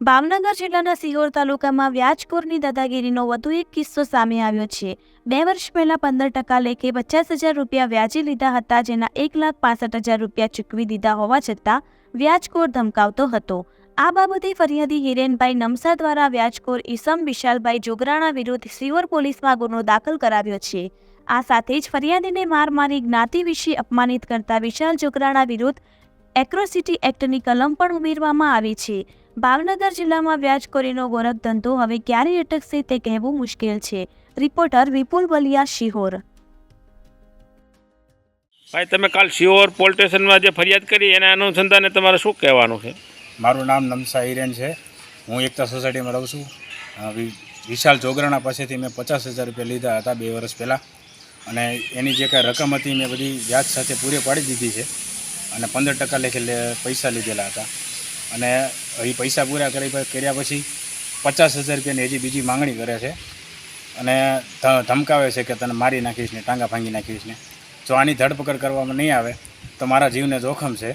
ભાવનગર જિલ્લાના સિહોર તાલુકામાં વ્યાજખોરની દાદાગીરીનો વધુ એક કિસ્સો સામે આવ્યો છે. બે વર્ષ પહેલા પંદર ટકા લેખે પચાસ હજાર રૂપિયા વ્યાજે લીધા હતા, જેના એક લાખ પાસઠ હજાર રૂપિયા ચૂકવી દીધા હોવા છતાં વ્યાજખોર ધમકાવતો હતો. આ બાબતે ફરિયાદી હિરેનભાઈ નમસા દ્વારા વ્યાજખોર ઈસમ વિશાલભાઈ જોગરાણા વિરુદ્ધ સિહોર પોલીસમાં ગુનો દાખલ કરાવ્યો છે. આ સાથે જ ફરિયાદીને માર મારી જ્ઞાતિ વિશે અપમાનિત કરતા વિશાલ જોગરાણા વિરુદ્ધ એક્રોસિટી એક્ટની કલમ પણ ઉમેરવામાં આવી છે. ભાવનગર જિલ્લામાં વ્યાજખોરીનો ગોરખ ધંધો હવે ક્યારે અટકશે તે કહેવું મુશ્કેલ છે. રિપોર્ટર વિપુલ બલિયા શિહોર. ભાઈ તમે કાલ શિહોર પોલીસ સ્ટેશનમાં જે ફરિયાદ કરી એના અનુસંધાને તમારે શું કહેવાનું છે? મારું નામ નમસા હિરેન છે. હું એકતા સોસાયટીમાં રહું છું. વિશાલ જોગરાણા પાસેથી મેં પચાસ હજાર રૂપિયા લીધા હતા બે વર્ષ પહેલાં. અને એની જે કાંઈ રકમ હતી મેં બધી વ્યાજ સાથે પૂરી પાડી દીધી છે. અને પંદર ટકા લેખે પૈસા લીધેલા હતા. અને એ પૈસા પૂરા કરી કર્યા પછી પચાસ હજાર રૂપિયાની હજી બીજી માંગણી કરે છે. અને ધમકાવે છે કે તને મારી નાખીશ ને ટાંગા ભાંગી નાખીશ ને. જો આની ધરપકડ કરવામાં નહીં આવે તો મારા જીવને જોખમ છે.